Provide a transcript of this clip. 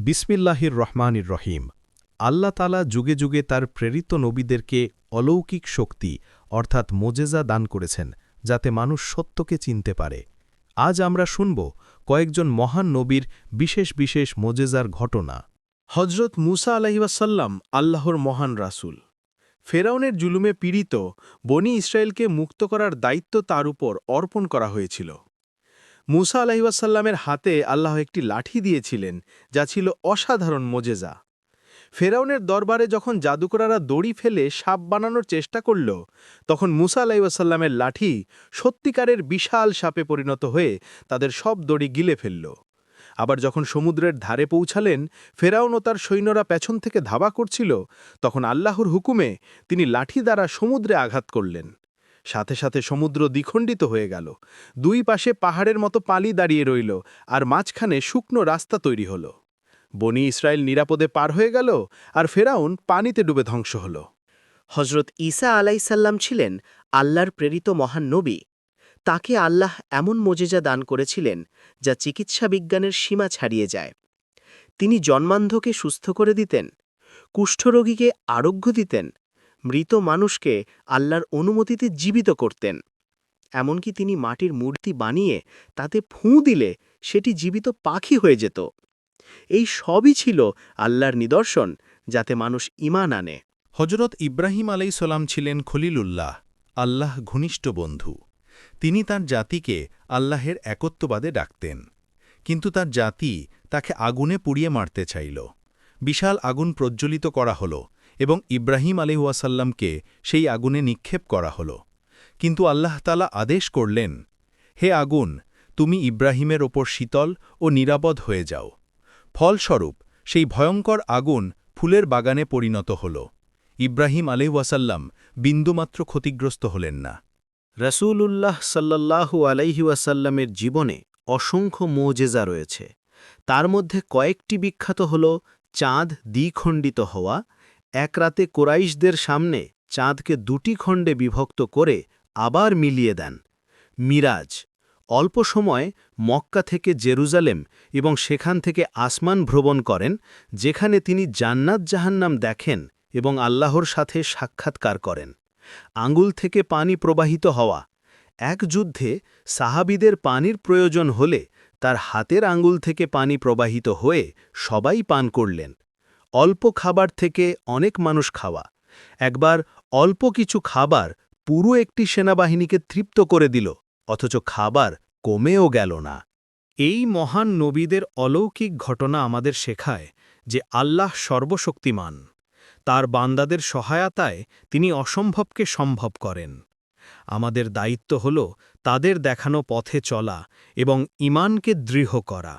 বিসমিল্লাহির রহমানির রহিম। আল্লাহ তালা যুগে যুগে তার প্রেরিত নবীদেরকে অলৌকিক শক্তি, অর্থাৎ মোজেজা দান করেছেন, যাতে মানুষ সত্যকে চিনতে পারে। আজ আমরা শুনব কয়েকজন মহান নবীর বিশেষ বিশেষ মোজেজার ঘটনা। হজরত মুসা আলাহিবাসাল্লাম আল্লাহর মহান রাসূল। ফেরাউনের জুলুমে পীড়িত বনি ইসরায়েলকে মুক্ত করার দায়িত্ব তার উপর অর্পণ করা হয়েছিল। মুসা আলাহিবাসাল্লামের হাতে আল্লাহ একটি লাঠি দিয়েছিলেন, যা ছিল অসাধারণ মোজেজা। ফেরাউনের দরবারে যখন জাদুকরারা দড়ি ফেলে সাপ বানানোর চেষ্টা করল, তখন মুসা আলাহিবাসাল্লামের লাঠি সত্যিকারের বিশাল সাপে পরিণত হয়ে তাদের সব দড়ি গিলে ফেলল। আবার যখন সমুদ্রের ধারে পৌঁছালেন, ফেরাউন ও তার সৈন্যরা পেছন থেকে ধাবা করছিল, তখন আল্লাহর হুকুমে তিনি লাঠি দ্বারা সমুদ্রে আঘাত করলেন। সাথে সাথে সমুদ্র দ্বিখণ্ডিত হয়ে গেল। দুই পাশে পাহাড়ের মতো পালি দাঁড়িয়ে রইল আর মাঝখানে শুকনো রাস্তা তৈরি হল। বনি ইসরায়েল নিরাপদে পার হয়ে গেল আর ফেরাউন পানিতে ডুবে ধ্বংস হল। হজরত ঈসা আলাইসাল্লাম ছিলেন আল্লাহর প্রেরিত মহান নবী। তাকে আল্লাহ এমন মোজেজা দান করেছিলেন যা চিকিৎসা বিজ্ঞানের সীমা ছাড়িয়ে যায়। তিনি জন্মান্ধকে সুস্থ করে দিতেন, কুষ্ঠরোগীকে আরোগ্য দিতেন মৃত মানুষকে আল্লাহর অনুমতিতে জীবিত করতেন। এমনকি তিনি মাটির মূর্তি বানিয়ে তাতে ফুঁ দিলে সেটি জীবিত পাখি হয়ে যেত। এই সবই ছিল আল্লাহর নিদর্শন, যাতে মানুষ ইমান আনে। হজরত ইব্রাহিম আলাইসাল্লাম ছিলেন খলিলুল্লাহ, আল্লাহ ঘনিষ্ঠ বন্ধু। তিনি তার জাতিকে আল্লাহের একত্ববাদে ডাকতেন। কিন্তু তার জাতি তাকে আগুনে পুড়িয়ে মারতে চাইল। বিশাল আগুন প্রজ্জ্বলিত করা হল এবং ইব্রাহিম আলিহাসাল্লামকে সেই আগুনে নিক্ষেপ করা হল। কিন্তু আল্লাহ তালা আদেশ করলেন, হে আগুন, তুমি ইব্রাহিমের ওপর শীতল ও নিরাপদ হয়ে যাও। ফলস্বরূপ, সেই ভয়ঙ্কর আগুন ফুলের বাগানে পরিণত হল। ইব্রাহিম আলিহাসাল্লাম বিন্দুমাত্র ক্ষতিগ্রস্ত হলেন না। রসূলুল্লাহ সাল্লাল্লাহু আলাইহি ওয়াসাল্লামের জীবনে অসংখ্য মোজেজা রয়েছে। তার মধ্যে কয়েকটি বিখ্যাত হল চাঁদ দ্বিখণ্ডিত হওয়া এক রাতে কোরাইশদের সামনে চাঁদকে দুটি খণ্ডে বিভক্ত করে আবার মিলিয়ে দেন। মিরাজ, অল্প সময় মক্কা থেকে জেরুজালেম এবং সেখান থেকে আসমান ভ্রমণ করেন, যেখানে তিনি জান্নাত জাহান্নাম দেখেন এবং আল্লাহর সাথে সাক্ষাৎকার করেন। আঙ্গুল থেকে পানি প্রবাহিত হওয়া, এক যুদ্ধে সাহাবিদের পানির প্রয়োজন হলে তার হাতের আঙ্গুল থেকে পানি প্রবাহিত হয়ে সবাই পান করলেন। অল্প খাবার থেকে অনেক মানুষ খাওয়া। একবার অল্প কিছু খাবার পুরো একটি সেনাবাহিনীকে তৃপ্ত করে দিল, অথচ খাবার কমেও গেল না। এই মহান নবীদের অলৌকিক ঘটনা আমাদের শেখায় যে আল্লাহ সর্বশক্তিমান। তার বান্দাদের সহায়তায় তিনি অসম্ভবকে সম্ভব করেন। আমাদের দায়িত্ব হল তাদের দেখানো পথে চলা এবং ইমানকে দৃঢ় করা।